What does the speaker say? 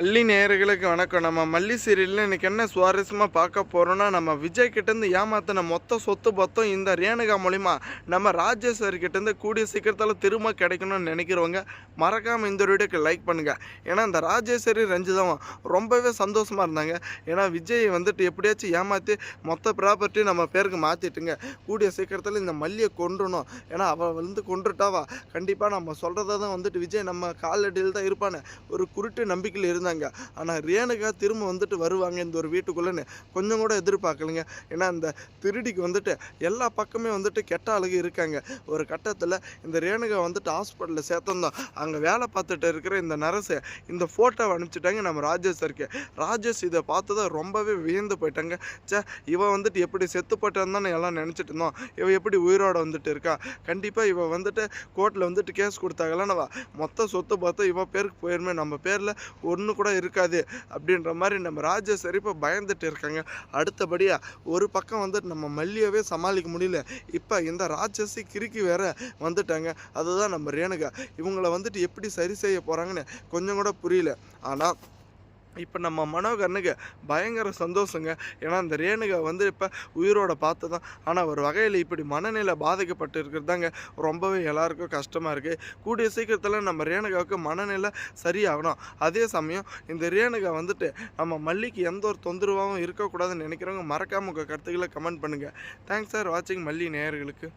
மல்லி நேர்களுக்கு வணக்கம். நம்ம மல்லி சீரியலில் இன்னைக்கு என்ன சுவாரஸ்யமாக பார்க்க போகிறோன்னா நம்ம விஜய் கிட்டேருந்து ஏமாத்தின மொத்த சொத்து பத்தம் இந்த ரேணுகா மூலிமா நம்ம ராஜேஸ்வரி கிட்டேருந்து கூடிய சீக்கிரத்தில் திரும்ப கிடைக்கணும்னு நினைக்கிறவங்க மறக்காமல் இந்த வீடியோக்கு லைக் பண்ணுங்கள் ஏன்னா இந்த ராஜேஸ்வரி ரஞ்சிதம் ரொம்பவே சந்தோஷமாக இருந்தாங்க. ஏன்னா விஜய் வந்துட்டு எப்படியாச்சும் ஏமாற்றி மொத்த ப்ராப்பர்ட்டி நம்ம பேருக்கு மாற்றிட்டுங்க கூடிய சீக்கிரத்தில் இந்த மல்லியை கொண்டுணும் ஏன்னா அவள் வந்து கொன்றுட்டாவா? கண்டிப்பாக நம்ம சொல்கிறத தான் வந்துட்டு விஜய் நம்ம காலடியில் தான் இருப்பானே ஒரு குருட்டு நம்பிக்கையில் இருந்தாங்க ஆனால் ரேணுகா திரும்ப வந்துட்டு வருவாங்க இந்த ஒரு வீட்டுக்குள்ளேன்னு கொஞ்சம் கூட எதிர்பார்க்கலைங்க. ஏன்னா இந்த திருடிக்கு வந்துட்டு எல்லா பக்கமே வந்துட்டு கெட்ட அழகு இருக்காங்க. ஒரு கட்டத்தில் இந்த ரேணுகா வந்துட்டு ஹாஸ்பிட்டலில் சேர்த்தோம் அங்கே வேலை பார்த்துட்டு இருக்கிற இந்த நரசு இந்த ஃபோட்டோவை அனுப்பிச்சிட்டாங்க நம்ம ராஜேஷ் சாருக்கு ராஜேஷ் இதை பார்த்ததை ரொம்பவே வியந்து போயிட்டாங்க. சே இவன் வந்துட்டு எப்படி செத்து போட்டான்னு எல்லாம் நினச்சிட்டு இருந்தோம். இவன் எப்படி உயிரோட வந்துட்டு இருக்கா? கண்டிப்பாக இவன் வந்துட்டு கோர்ட்டில் வந்துட்டு கேஸ் கொடுத்தாங்களான்னு மொத்த சொத்து பார்த்தா இவன் பேருக்கு போயிருமே. நம்ம பேரில் ஒன்று கூட இருக்காது அப்படின்ற மாதிரி நம்ம ராஜேஸ்வரி இப்போ பயந்துட்டு இருக்காங்க. அடுத்தபடியாக ஒரு பக்கம் வந்துட்டு நம்ம மல்லியவே சமாளிக்க முடியல. இப்போ இந்த ராட்சசி கிறுக்கி வேற வந்துட்டாங்க. அதுதான் நம்ம ரேணுகா. இவங்களை வந்துட்டு எப்படி சரி செய்ய போகிறாங்கன்னு கொஞ்சம் கூட புரியல. ஆனால் இப்போ நம்ம மனோகரனுக்கு பயங்கர சந்தோஷங்க. ஏன்னா இந்த ரேணுகா வந்து இப்போ உயிரோட பார்த்து தான் ஆனால் ஒரு வகையில் இப்படி மனநிலை பாதிக்கப்பட்டு இருக்கிறதாங்க ரொம்பவே எல்லாருக்கும் கஷ்டமாக இருக்குது கூடிய சீக்கிரத்தில் நம்ம ரேணுகாவுக்கு மனநிலை சரியாகணும். அதே சமயம் இந்த ரேணுகா வந்துட்டு நம்ம மல்லிக்கு எந்த ஒரு தொந்தரவாகவும் இருக்கக்கூடாதுன்னு நினைக்கிறவங்க மறக்காமல் உங்கள் கருத்துக்களை கமெண்ட் பண்ணுங்கள் தேங்க்ஸ் சார் வாட்சிங் மல்லி நேயர்களுக்கு.